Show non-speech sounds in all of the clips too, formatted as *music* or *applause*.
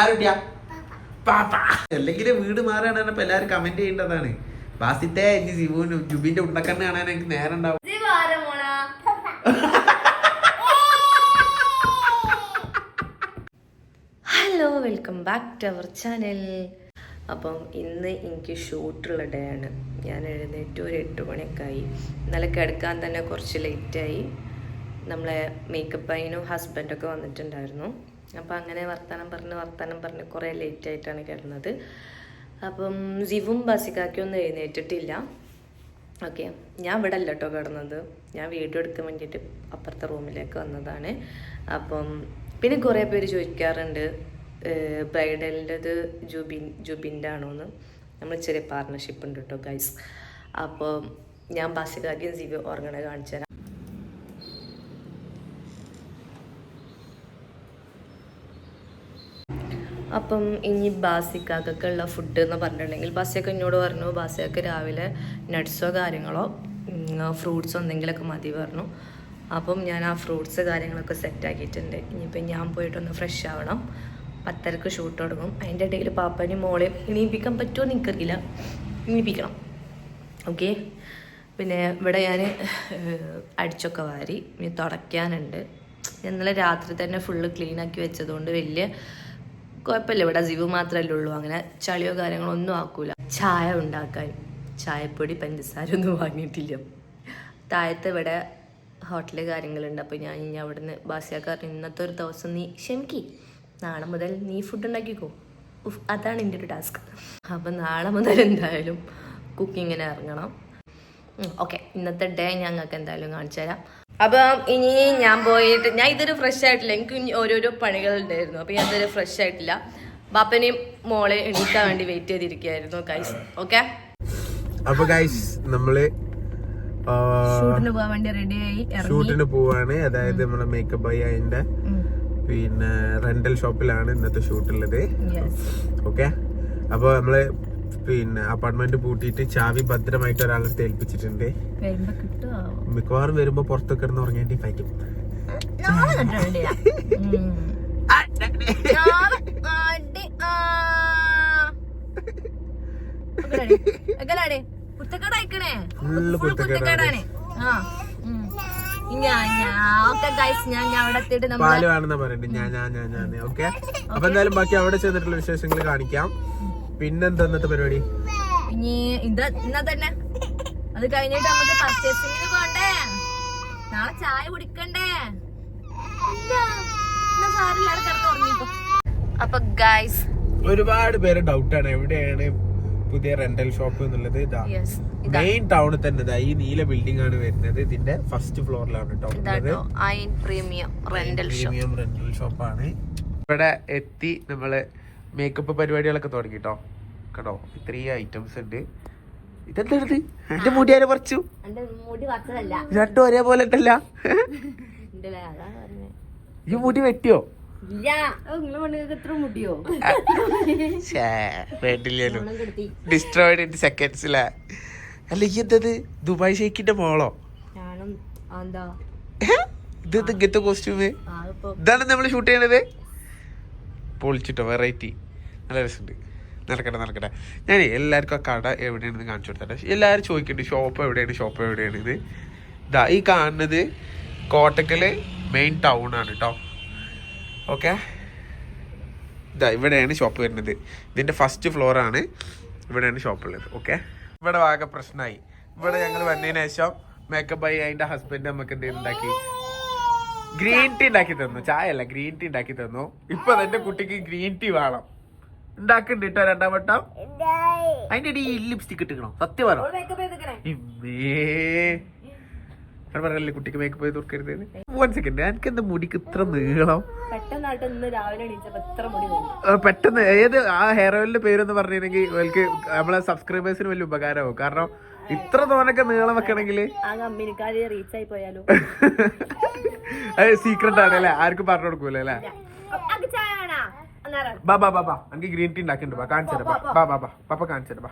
ആരുട്ടിയാ? പാപ്പ. അല്ലെങ്കിൽ വീട് മാറാണ് ഇപ്പൊ എല്ലാരും കമന്റ് ചെയ്യേണ്ടതാണ് ബാസിത്തെ ഇനി ജിബുവിന് ജുബിന്റെ ഉണ്ടക്കണ്ണ കാണാൻ എനിക്ക് നേരം ഉണ്ടാവും. Hello welcome back to our channel. അപ്പം ഇന്ന് എനിക്ക് ഷൂട്ടുള്ള ഡേ ആണ്. ഞാൻ എഴുന്നേറ്റ് ഒരു എട്ട് മണിയൊക്കെ ആയി. ഇന്നലെ കിടക്കാൻ തന്നെ കുറച്ച് ലേറ്റായി നമ്മളെ മേക്കപ്പ് അതിനും ഹസ്ബൻഡൊക്കെ വന്നിട്ടുണ്ടായിരുന്നു. അപ്പം അങ്ങനെ വർത്തമാനം പറഞ്ഞ് വർത്തമാനം പറഞ്ഞ് കുറേ ലേറ്റ് ആയിട്ടാണ് കിടന്നത്. അപ്പം സിവും ബസിക്കാക്കിയൊന്നും എഴുന്നേറ്റിട്ടില്ല. ഓക്കെ ഞാൻ ഇവിടെ അല്ല കേട്ടോ കിടന്നത്. ഞാൻ വീഡിയോ എടുക്കാൻ വേണ്ടിയിട്ട് അപ്പുറത്തെ റൂമിലേക്ക് വന്നതാണ്. അപ്പം പിന്നെ കുറേ പേര് ചോദിക്കാറുണ്ട് ബ്രൈഡലിന്റെത് ജുബിൻ ജുബിന്റെ ആണോ എന്ന് നമ്മൾ ചെറിയ പാർട്ണർഷിപ്പ് ഉണ്ട് കേട്ടോ ഗൈസ് അപ്പോൾ ഞാൻ ബസ്സിലാക്കിയും സിവി ഉറങ്ങണ കാണിച്ചു തരാം. അപ്പം ഇനി ബാസിക്കാക്കൊക്കെ ഉള്ള ഫുഡ് എന്ന് പറഞ്ഞിട്ടുണ്ടെങ്കിൽ ബാസിയൊക്കെ എന്നോട് പറഞ്ഞു ബാസിയൊക്കെ രാവിലെ നട്ട്സോ കാര്യങ്ങളോ ഫ്രൂട്ട്സോ എന്തെങ്കിലുമൊക്കെ മതി പറഞ്ഞു. അപ്പം ഞാൻ ആ ഫ്രൂട്ട്സ് കാര്യങ്ങളൊക്കെ സെറ്റ് ആക്കിയിട്ടുണ്ട്. ഇനിയിപ്പോൾ ഞാൻ പോയിട്ടൊന്ന് ഫ്രഷ് ആവണം. പത്തരക്ക് ഷൂട്ട് തുടങ്ങും. അതിന്റെ ഇടയിൽ പാപ്പനും മോളെയും ഇനിയിപ്പിക്കാൻ പറ്റുമോ എനിക്കറിയില്ല. ഇനിയിപ്പിക്കണം ഓക്കെ പിന്നെ ഇവിടെ ഞാൻ അടിച്ചൊക്കെ വാരി ഇനി തുടയ്ക്കാനുണ്ട്. ഇന്നലെ രാത്രി തന്നെ ഫുള്ള് ക്ലീനാക്കി വെച്ചതുകൊണ്ട് വലിയ കുഴപ്പമില്ല. ഇവിടെ ജീവ് മാത്രമല്ലേ ഉള്ളൂ. അങ്ങനെ ചളിയോ കാര്യങ്ങളോ ഒന്നും ആക്കൂല. ചായ ഉണ്ടാക്കാൻ ചായപ്പൊടി പഞ്ചസാര ഒന്നും വാങ്ങിയിട്ടില്ല. താഴത്തെ ഇവിടെ ഹോട്ടലിൽ കാര്യങ്ങളുണ്ട്. അപ്പോൾ ഞാൻ ഇനി അവിടുന്ന് ബാസിയാക്കാർ ഇന്നത്തെ ഒരു ദിവസം നീ ക്ഷമിക്കി. നാളെ മുതൽ നീ ഫുഡ് ഉണ്ടാക്കിക്കോ. അതാണ് എന്റെ ഒരു ടാസ്ക് അപ്പം നാളെ മുതൽ എന്തായാലും കുക്കിങ്ങിന് ഇറങ്ങണം. ഓക്കെ ഇന്നത്തെ ഡേ ഞങ്ങൾക്ക് എന്തായാലും കാണിച്ചു തരാം അപ്പം ഇനി ഞാൻ പോയിട്ട് ഞാൻ ഇതൊരു ഫ്രഷ് ആയിട്ടില്ല. എനിക്ക് ഇനി ഓരോരോ പണികൾ ഉണ്ടായിരുന്നു അപ്പം ഞാൻ ഇതൊരു ഫ്രഷ് ആയിട്ടില്ല. ബാപ്പനെയും മോളെ എണീക്കാൻ വേണ്ടി വെയിറ്റ് ചെയ്തിരിക്കുകയായിരുന്നു ഗൈസ് ഓക്കെ അപ്പൊ ഗൈസ് നമ്മൾ ഷൂട്ടിന് പോകാൻ വേണ്ടി റെഡിയായി ഇറങ്ങി. ഷൂട്ടിന് പോവാണ്. അതായത് നമ്മുടെ മേക്കപ്പ് ബൈ അതിന്റെ പിന്നെ റെന്റൽ ഷോപ്പിലാണ് ഇന്നത്തെ ഷൂട്ടുള്ളത് യെസ് ഓക്കെ അപ്പൊ നമ്മൾ പിന്നെ അപ്പാർട്ട്മെന്റ് പൂട്ടിയിട്ട് ചാവി ഭദ്രമായിട്ട് ഒരാളെടുത്ത് ഏൽപ്പിച്ചിട്ടുണ്ട്. മിക്കവാറും വരുമ്പോ പുറത്തൊക്കെ ഇരുന്ന് ഉറങ്ങേണ്ടി പറ്റും പാൽ വേണമെന്നാ ഞാൻ ഞാൻ ഞാൻ ഓക്കെ? അപ്പൊ എന്തായാലും ബാക്കി അവിടെ ചെന്നിട്ടുള്ള വിശേഷങ്ങൾ കാണിക്കാം. പിന്നെന്താ ഇന്നത്തെ പരിപാടി? ഇനി ഇത് ഇന്നാ തന്നെ. അത് കഴിഞ്ഞിട്ട് നമുക്ക് പർച്ചേസിങ്ങിന് പോണ്ടേ? നാളെ ചായ കുടിക്കണ്ടേ? അപ്പൊ ഗൈസ് ഒരുപാട് പേര് ഡൗട്ടാണ് എവിടെയാണ് പുതിയ റെന്റൽ ഷോപ്പ് എന്നുള്ളത്? ഇതാ മെയിൻ ടൗണിൽ തന്നെ. ഇതാ ഈ നീല ബിൽഡിംഗ് ആണ് വരുന്നത്. ഇതിന്റെ ഫസ്റ്റ് ഫ്ലോറിലാണ് കേട്ടോ ഉള്ളത്. ഐൻ premium rental shop premium rental ഷോപ്പാണ് ഇവിടെ എത്തി നമ്മൾ മേക്കപ്പ് പരിപാടികളൊക്കെ തുടങ്ങി കേട്ടോ കേട്ടോ ഇത്രയും ഐറ്റംസ് ഉണ്ട്. ഇതെന്താണത് എന്റെ മുടി ആരെ പറിച്ചു? രണ്ടും ഒരേപോലെ ഉണ്ടല്ല? ഈ മുടി വെട്ടിയോ? ഇല്ല. നിങ്ങളെ പെണ്ണുങ്ങൾക്ക് എത്ര മുടിയോ? വേണ്ടില്ലല്ലോ കെടുത്തി. ഡിസ്ട്രോയിഡ് ഇൻ സെക്കൻഡ്സിലെ അല്ല ഈ എന്തത് ദുബായ് ഷെയ്ക്കിന്റെ മോളോ? ഇത് ഇങ്ങനത്തെ കോസ്റ്റ്യൂമ് ഇതാണ് നമ്മൾ ഷൂട്ട് ചെയ്യണത്? പൊളിച്ചിട്ടോ വെറൈറ്റി നല്ല രസമുണ്ട്. നടക്കട്ടെ നടക്കട്ടെ. ഞാൻ എല്ലാവർക്കും ആ കട എവിടെയാണെന്ന് കാണിച്ചു കൊടുത്തട്ടെ എല്ലാവരും ചോദിക്കുന്നുണ്ട് ഷോപ്പ് എവിടെയാണ് ഷോപ്പ് എവിടെയാണ് ഇത് ഇതാ ഈ കാണുന്നത് കോട്ടക്കൽ മെയിൻ ടൗൺ ആണ് കേട്ടോ ഓക്കെ ഇതാ ഇവിടെയാണ് ഷോപ്പ് വരുന്നത്. ഇതിന്റെ ഫസ്റ്റ് ഫ്ലോറാണ് ഇവിടെയാണ് ഷോപ്പ് ഉള്ളത്. ഓക്കെ ഇവിടെ ആകെ പ്രശ്നമായി. ഇവിടെ ഞങ്ങൾ വന്നതിന് ശേഷം മേക്കപ്പ് ആയി അതിന്റെ ഹസ്ബൻഡ് നമുക്ക് എന്തെങ്കിലും ഉണ്ടാക്കി. ഗ്രീൻ ടീ ഉണ്ടാക്കി തന്നു. ചായ അല്ല ഗ്രീൻ ടീ ഉണ്ടാക്കി തന്നു. ഇപ്പൊ എന്റെ കുട്ടിക്ക് ഗ്രീൻ ടീ വേണം. ഉണ്ടാക്കുന്നുണ്ട് കേട്ടോ രണ്ടാം വട്ടം. അതിന്റെ ഇടയിൽ ഈ ലിപ്സ്റ്റിക് ഇട്ടിക്കണോ സത്യം പറ പറയല്ലേ കുട്ടിക്ക് മേക്കപ്പ് ചെയ്ത് കൊടുക്കരുത് വൺ സെക്കൻഡ് എനിക്ക് എന്താ മുടിക്ക് ഇത്ര നീളം? പെട്ടെന്ന് ഏത് ആ ഹെയർ ഓയിലിന്റെ പേരൊന്ന് പറഞ്ഞിരുന്നെങ്കിൽ നമ്മളെ സബ്സ്ക്രൈബേഴ്സിന് വലിയ ഉപകാരമാവും. കാരണം ഇത്ര തോനൊക്കെ നീളം വെക്കണമെങ്കിൽ ആ കമ്പനിക്കാര് റീച്ച് ആയി പോയാലോ? *laughs* അത് സീക്രട്ട് ആണ് അല്ലേ? ആർക്കും പറഞ്ഞു കൊടുക്കൂല അല്ലേ? ബാ ബാ ബാ ബാ. എനിക്ക് ഗ്രീൻ ടീ ഉണ്ടാക്കിണ്ട് ബാ കാണിച്ചു തരാം. ബാ ബാ ബാ പാപ്പ കാണിച്ചു തരാം.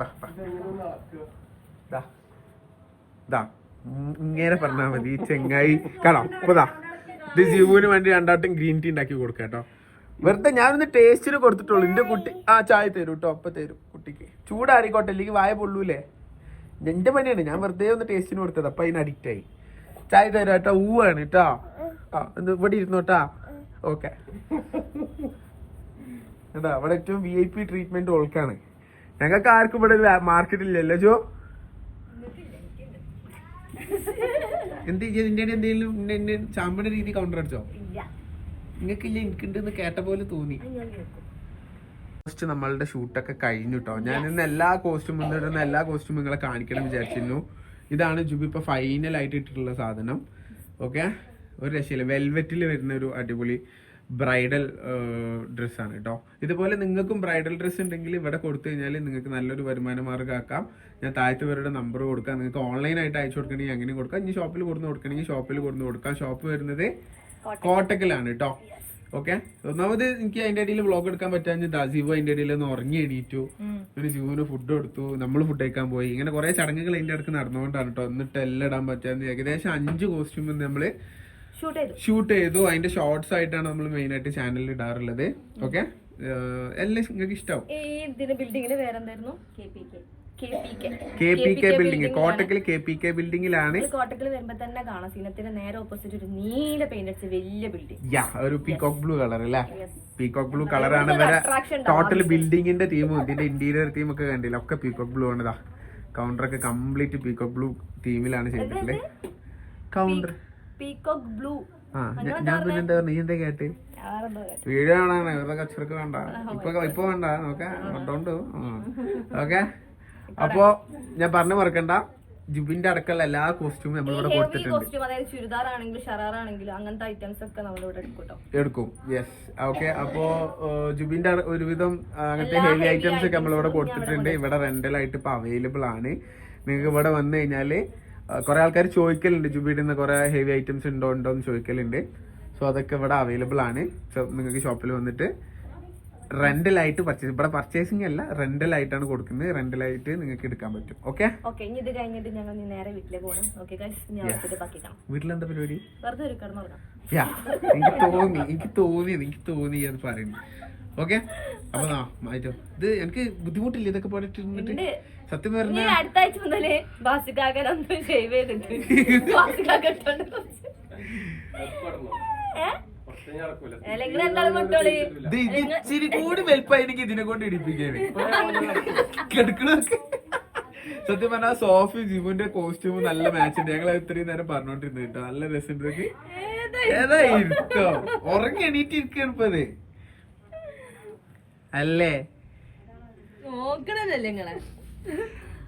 ബാ. ബാ ദാ. ഇങ്ങനെ പറഞ്ഞാ മതി ചെങ്ങായി. കാണാം? ഇപ്പൊ ദാ. ഇത് ജീവുവിന് വേണ്ടി രണ്ടാട്ടും ഗ്രീൻ ടീ ഉണ്ടാക്കി കൊടുക്കാം കേട്ടോ. വെറുതെ ഞാനൊന്ന് ടേസ്റ്റിന് കൊടുത്തിട്ടുള്ളൂ. എന്റെ കുട്ടി ആ ചായ തരും കേട്ടോ അപ്പൊ തരും കുട്ടിക്ക്. ചൂടാറിക്കോട്ടെ. അല്ലെങ്കിൽ വായ പൊള്ളൂലേ? എന്റെ പണിയാണ്. ഞാൻ വെറുതെ ഒന്ന് ടേസ്റ്റിന് കൊടുത്തത്. അപ്പൊ അതിന് അഡിക്റ്റ് ആയി. ചായ തരാം കേട്ടോ ഊവാണ് കേട്ടോ ആ ഇരുന്നു ഇവിടെ ഇരുന്നോട്ടാ ഓക്കെ. എന്താ അവിടെ ഏറ്റവും വി ഐ പി ട്രീറ്റ്മെന്റ് ഓൾക്കാണ്. ഞങ്ങൾക്ക് ആർക്കും ഇവിടെ മാർക്കറ്റ് ഇല്ലല്ലോ ജോ. എന്ത് നിന്റെ എന്തെങ്കിലും ചാമ്പയുടെ രീതി കൗണ്ടർ അടിച്ചോ? ഇല്ല. നിങ്ങൾക്കില്ല എനിക്കുണ്ടെന്ന് കേട്ട പോലെ തോന്നി. ഫസ്റ്റ് നമ്മളുടെ ഷൂട്ടൊക്കെ കഴിഞ്ഞു കേട്ടോ ഞാൻ ഇന്ന് എല്ലാ കോസ്റ്റ്യൂമും ഇന്ന് എല്ലാ കോസ്റ്റ്യൂമും നിങ്ങളെ കാണിക്കണം വിചാരിച്ചിരുന്നു. ഇതാണ് ജുബി ഇപ്പൊ ഫൈനൽ ആയിട്ട് ഇട്ടിട്ടുള്ള സാധനം. ഓക്കെ ഒരു രക്ഷയില്ല. വെൽവെറ്റിൽ വരുന്ന ഒരു അടിപൊളി ബ്രൈഡൽ ഡ്രസ്സാണ് കേട്ടോ ഇതുപോലെ നിങ്ങൾക്കും ബ്രൈഡൽ ഡ്രസ്സ് ഉണ്ടെങ്കിൽ ഇവിടെ കൊടുത്തു കഴിഞ്ഞാൽ നിങ്ങൾക്ക് നല്ലൊരു വരുമാന മാർഗമാക്കാം ഞാൻ താഴത്തെ പേരുടെ നമ്പർ കൊടുക്കാം. നിങ്ങൾക്ക് ഓൺലൈനായിട്ട് അയച്ചു കൊടുക്കണമെങ്കിൽ അങ്ങനെ കൊടുക്കാം. ഇനി ഷോപ്പിൽ കൊടുന്ന് കൊടുക്കണമെങ്കിൽ ഷോപ്പിൽ കൊടുന്ന് കൊടുക്കാം. ഷോപ്പ് വരുന്നത് കോട്ടക്കലാണ് കേട്ടോ ഓക്കെ ഒന്നാമത് എനിക്ക് അതിന്റെ ഇടയിൽ വ്ളോഗ് എടുക്കാൻ പറ്റാഞ്ഞ് ദാസീബ് അതിന്റെ ഇടയിൽ ഒന്ന് ഉറങ്ങി എണീറ്റു. പിന്നെ ജീവന് ഫുഡ് കൊടുത്തു. നമ്മൾ ഫുഡ് കഴിക്കാൻ പോയി. ഇങ്ങനെ കുറെ ചടങ്ങുകൾ അതിന്റെ ഇടയ്ക്ക് നടന്നുകൊണ്ടാണ് കേട്ടോ എന്നിട്ട് എല്ലാം ഇടാൻ പറ്റാന്ന് ഏകദേശം അഞ്ച് കോസ്റ്റ്യൂം നമ്മൾ ഷൂട്ട് ചെയ്തു. അതിന്റെ ഷോർട്സ് ആയിട്ടാണ് നമ്മൾ മെയിൻ ആയിട്ട് ചാനലിൽ ഇടാറുള്ളത്. ഓക്കെ എല്ലാം നിങ്ങൾക്ക് ഇഷ്ടമാവും K P K K P K building Kottakkal K P K ബിൽഡിംഗിലാണ് കോട്ടക്കിൽ വരുമ്പോ തന്നെ കാണാം. സീനത്തിന്റെ നേരെ ഓപ്പോസിറ്റ് ഒരു നീല പെയിന്റ് അടിച്ച വലിയ ബിൽഡിംഗ് യാ ഒരു പീകോക്ക് ബ്ലൂ കളർ അല്ലേ? പീകോക്ക് ബ്ലൂ കളറാണ് ഇവരെ attraction ടോട്ടൽ ബിൽഡിംഗിന്റെ ടീമും ഇതിന്റെ ഇന്റീരിയർ തീം ഒക്കെ കണ്ടില്ല? ഒക്കെ പീകോക്ക് ബ്ലൂ ആണിതാ കൗണ്ടർ ഒക്കെ കംപ്ലീറ്റ് പീകോക്ക് ബ്ലൂ തീമിലാണ് ചെയ്തിട്ടുള്ളത്. കൗണ്ടർ പീകോക്ക് ബ്ലൂ ആ ഞാൻ ഞാൻ പിന്നെ എന്താ നീ എന്താ കേട്ട്? വീഡിയോ കാണാണ് ഇവരുടെ കച്ചവടക്ക് വേണ്ട. ഇപ്പൊ ഇപ്പൊ വേണ്ട. നോക്കെ കൊണ്ടോണ്ട് ഓക്കെ? അപ്പോ ഞാൻ പറഞ്ഞു മറക്കണ്ട. ജുബിന്റെ അടക്കമുള്ള എല്ലാ കോസ്റ്റ്യൂമും നമ്മൾ ഇവിടെ കൊടുത്തിട്ടുണ്ട്. അതായത് ചുരിദാർ ആണെങ്കിലും ഷറാർ ആണെങ്കിലും അങ്ങനത്തെ ഐറ്റംസ് ഒക്കെ നമ്മളിവിടെ എടുക്കും എടുക്കും. യെസ് ഓക്കെ അപ്പോ ജുബിന്റെ ഒരുവിധം അങ്ങനത്തെ ഹെവി ഐറ്റംസ് ഒക്കെ നമ്മൾ ഇവിടെ കൊടുത്തിട്ടുണ്ട്. ഇവിടെ റെന്റൽ ആയിട്ട് ഇപ്പൊ അവൈലബിൾ ആണ്. നിങ്ങൾക്ക് ഇവിടെ വന്നു കഴിഞ്ഞാൽ കുറെ ആൾക്കാർ ചോദിക്കലുണ്ട് ജുബിയുടെ നിന്ന് കുറെ ഹെവി ഐറ്റംസ് ഉണ്ടോ ഉണ്ടോ എന്ന് ചോദിക്കലുണ്ട്. സോ അതൊക്കെ ഇവിടെ അവൈലബിൾ ആണ്. സോ നിങ്ങൾക്ക് ഷോപ്പിൽ വന്നിട്ട് റെന്റലായിട്ട് പർച്ചേസ് ഇവിടെ പർച്ചേസിംഗ് അല്ല റെന്റലായിട്ടാണ് കൊടുക്കുന്നത്. റെന്റലായിട്ട് നിങ്ങൾക്ക് എടുക്കാൻ പറ്റും. ഓക്കെ ഓക്കെ ഇനി ഇത് കഴിഞ്ഞിട്ട് ഞങ്ങൾ നേരെ വീട്ടിലേക്ക് പോകണം ഓക്കെ വീട്ടിലെന്താ പരിപാടി? വെറുതെ ഒരു കിടന്നുറങ്ങാം യാ എനിക്ക് തോന്നി എനിക്ക് തോന്നി എനിക്ക് തോന്നി അത് പറയുന്നു. ഓക്കെ അപ്പൊ ആ മാറ്റോ ഇത് എനിക്ക് ബുദ്ധിമുട്ടില്ല ഇതൊക്കെ പാടിട്ട് സത്യം പറഞ്ഞാൽ പറഞ്ഞ അടുത്ത ആഴ്ച മുതൽ ബാസിക്കാക്കൻ ഒന്ന് ഷേവ് ചെയ്തിട്ട് *laughs* ഇത് ഇത് ഇച്ചിരി കൂടി വെൽപ്പായി എനിക്ക് ഇതിനെ കൊണ്ട് ഇടിപ്പിക്കാണ് കിടക്കണൊക്കെ സത്യം പറഞ്ഞാൽ സോഫി ജിമുന്റെ കോസ്റ്റ്യൂം നല്ല മാച്ച് ഉണ്ട്. ഞങ്ങൾ ഇത്രയും നേരം പറഞ്ഞോണ്ടിരുന്നു കേട്ടോ. നല്ല രസം ഏതാ ഇരുത്തോ ഉറങ്ങി എണീറ്റ് ഇരിക്കാണ് ഇപ്പൊ അത് അല്ലേ? നോക്കണല്ലേ നിങ്ങളെ?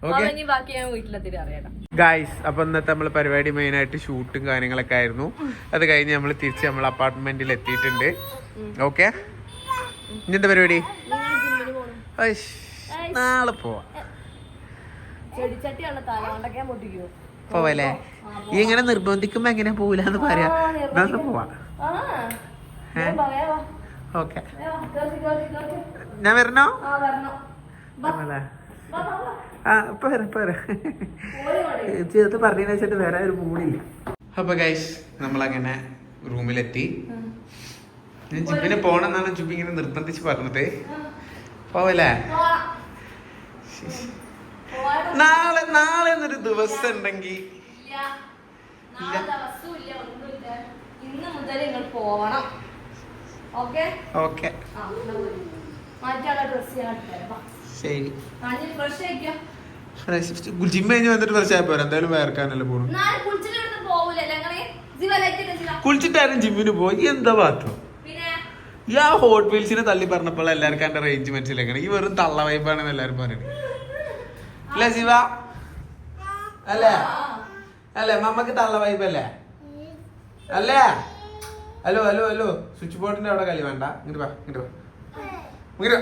ബാക്കി ഞാൻ വീട്ടിലെത്തിട്ട് അറിയാം ഗായ്സ് അപ്പൊ ഇന്നത്തെ നമ്മളെ പരിപാടി മെയിൻ ആയിട്ട് ഷൂട്ടും കാര്യങ്ങളൊക്കെ ആയിരുന്നു. അത് കഴിഞ്ഞ് നമ്മൾ തിരിച്ച് നമ്മളെ അപ്പാർട്ട്മെന്റിൽ എത്തിയിട്ടുണ്ട്. ഓക്കെ ഇന്നത്തെ പരിപാടി? നാളെ പോവാ. പോവല്ലേ? ഈ ഇങ്ങനെ നിർബന്ധിക്കുമ്പോ എങ്ങനെ പോവില്ലെന്ന് പറയാ. നാളെ പോവാ. ഓക്കെ. ഞാൻ വരണോ? വരണോ. ആ പറ. ചേർത്ത് പറഞ്ഞു വെച്ചിട്ട് വേറെ ഒരു മൂടില്ല. അപ്പൊ ഗൈസ് നമ്മളങ്ങനെ റൂമിലെത്തി ഞാൻ ജിബിന് പോണെന്നാണ് ജിബി ഇങ്ങനെ നിർബന്ധിച്ച് പറഞ്ഞത്. പോവല്ലേ? പോവാം. പോവാം. നാളെ നാളെ എന്നൊരു ദിവസം ഉണ്ടെങ്കിൽ. ഇന്ന് മുതൽ നിങ്ങൾ ഓക്കെ? ഓക്കെ. ശരി. ഫ്രഷ് ജിമ്മ കഴിഞ്ഞ് വന്നിട്ട് കുറച്ചായ പോരാ. എന്തായാലും വേർക്കാനല്ലേ പോണു. കുളിച്ചിട്ടാരും ജിമ്മിന് പോയി. എന്താ പിന്നെ? ഈ ആ ഹോട്ട് വീൽസിനെ തള്ളി പറഞ്ഞപ്പോൾ എല്ലാവർക്കും എന്റെ റേഞ്ച് മനസ്സിലാക്കണം. ഈ വെറും തള്ള വൈപ്പാണെന്ന് എല്ലാവരും പറയുന്നത് അല്ലേ ശിവ? അല്ലേ? അല്ലേ? മമ്മക്ക് തള്ള വൈപ്പ് അല്ലേ? അല്ലേ? ഹലോ ഹലോ ഹലോ സ്വിച്ച് ബോർഡിന്റെ അവിടെ കളി വേണ്ട. ഇങ്ങോട്ട് വാ ഇങ്ങോട്ട് വാ. ഇങ്ങോട്ട്.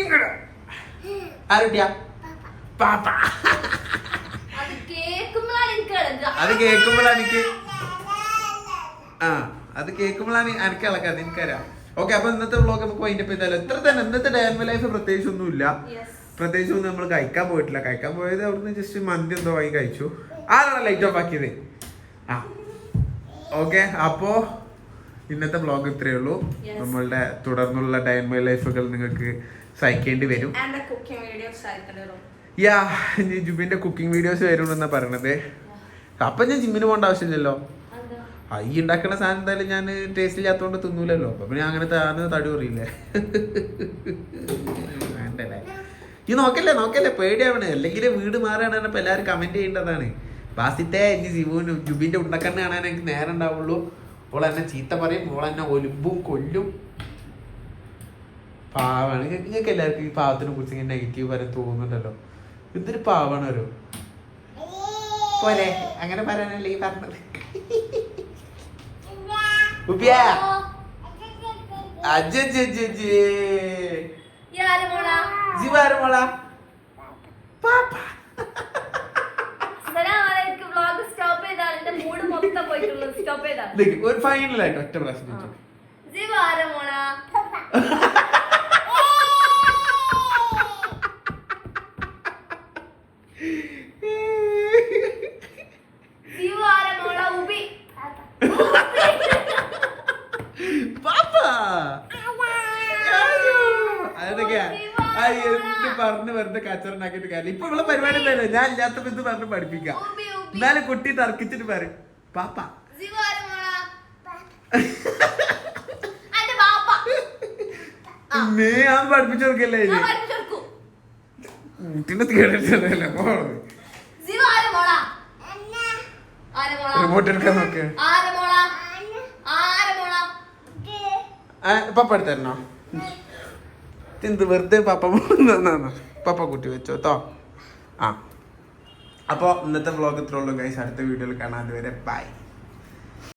ഇങ്ങോട്ട് ആരുട്ടിയാ? പാപ്പ. അത് കേൾക്കുമ്പോഴാണ് എനിക്ക് ആ അത് കേൾക്കുമ്പോഴാണ് എനിക്ക് ഇളക്കാതെ എനിക്കറിയാം. ഓക്കെ അപ്പൊ ഇന്നത്തെ വ്ളോഗ് നമുക്ക് വൈൻഡപ്പ് ചെയ്താലോ? ഇത്ര തന്നെ ഇന്നത്തെ ഡേ ലൈഫ് പ്രത്യേകിച്ച് ഒന്നുമില്ല. പ്രത്യേകിച്ച് ഒന്നും നമ്മൾ കഴിക്കാൻ പോയിട്ടില്ല. കഴിക്കാൻ പോയത് അവിടുന്ന് ജസ്റ്റ് മന്തി എന്തോ വാങ്ങി കഴിച്ചു. ആരാണ് ലൈറ്റ് ഓഫ് ആക്കിയത്? ആ. ഓക്കെ അപ്പോ ഇന്നത്തെ വ്ളോഗ് ഇത്രയേ ഉള്ളൂ. നമ്മളുടെ തുടർന്നുള്ള ഡേ മൈ ലൈഫുകൾ നിങ്ങൾക്ക് സഹിക്കേണ്ടി വരും. യാ ജിമ്മിന്റെ ജുബിന്റെ കുക്കിംഗ് വീഡിയോസ് വരുമെന്നാ പറയണത്. അപ്പൊ ഞാൻ ജിമ്മിന് പോകേണ്ട ആവശ്യമില്ലല്ലോ. ഈ ഉണ്ടാക്കുന്ന സാധനം എന്തായാലും ഞാൻ ടേസ്റ്റ് ഇല്ലാത്തതുകൊണ്ട് തിന്നൂലല്ലോ. അപ്പൊ പിന്നെ അങ്ങനെ താന്ന് തടി പറയില്ലേ വേണ്ടല്ലേ? ഈ നോക്കല്ലേ നോക്കല്ലേ പേടിയാവണേ. അല്ലെങ്കിൽ വീട് മാറുകയാണ് ഇപ്പൊ എല്ലാവരും കമന്റ് ചെയ്യേണ്ടതാണ്. ബാസിത്തെ ഇനി ജിബുവിന് ജുബിന്റെ ഉണ്ടക്കണ്ണ കാണാൻ എനിക്ക് നേരം ഉണ്ടാവുള്ളൂ. ഓൾ എന്നെ ചീത്ത പറയും ഓൾ എന്നെ ഒലുമ്പും കൊല്ലും. പാവാണ്. നിങ്ങൾക്ക് എല്ലാവർക്കും ഈ പാവത്തിനെ കുറിച്ച് ഇങ്ങനെ നെഗറ്റീവ് വരെ തോന്നുന്നുണ്ടല്ലോ. ഇതൊരു പാവാണ് ഒരു. പോരെ അങ്ങനെ പറയാനല്ലേ ഈ പറഞ്ഞത്? ഉപ്പിയ? പാപ്പ. ഒരു ഫൈനലായിട്ട് ഒറ്റ പ്രാവശ്യം ചോദിച്ചോ. ജീവാരമോള ജീവാരമോള ഉബി പാപ്പ അയ്യോ. അതൊക്കെയാ ആ എന്ത് പറഞ്ഞ് വെറുതെ കച്ചറുണ്ടാക്കിട്ട് കാര്യം ഇപ്പൊ ഇവിടെ പരിപാടി എന്തായാലും ഞാൻ ഇല്ലാത്തപ്പോ ഇത് പറഞ്ഞ് പഠിപ്പിക്കാം? എന്നാലും കുട്ടി തർക്കിച്ചിട്ട് പറയും പാപ്പ. മേ അത് പഠിപ്പിച്ചു കൊടുക്കല്ലേ ഞാൻ കുട്ടീനെ കേട്ടിട്ടല്ലേ റിമോട്ട് എടുക്കാൻ നോക്ക്. പപ്പ എടുത്തരണോ? എന്ത് വെറുതെ പപ്പ പപ്പ കുട്ടി വെച്ചോ കേട്ടോ ആ. അപ്പോൾ ഇന്നത്തെ വ്ളോഗ് ഇത്രേ ഉള്ളൂ ഗൈസ് അടുത്ത വീഡിയോയിൽ കാണാൻ അതുവരെ ബൈ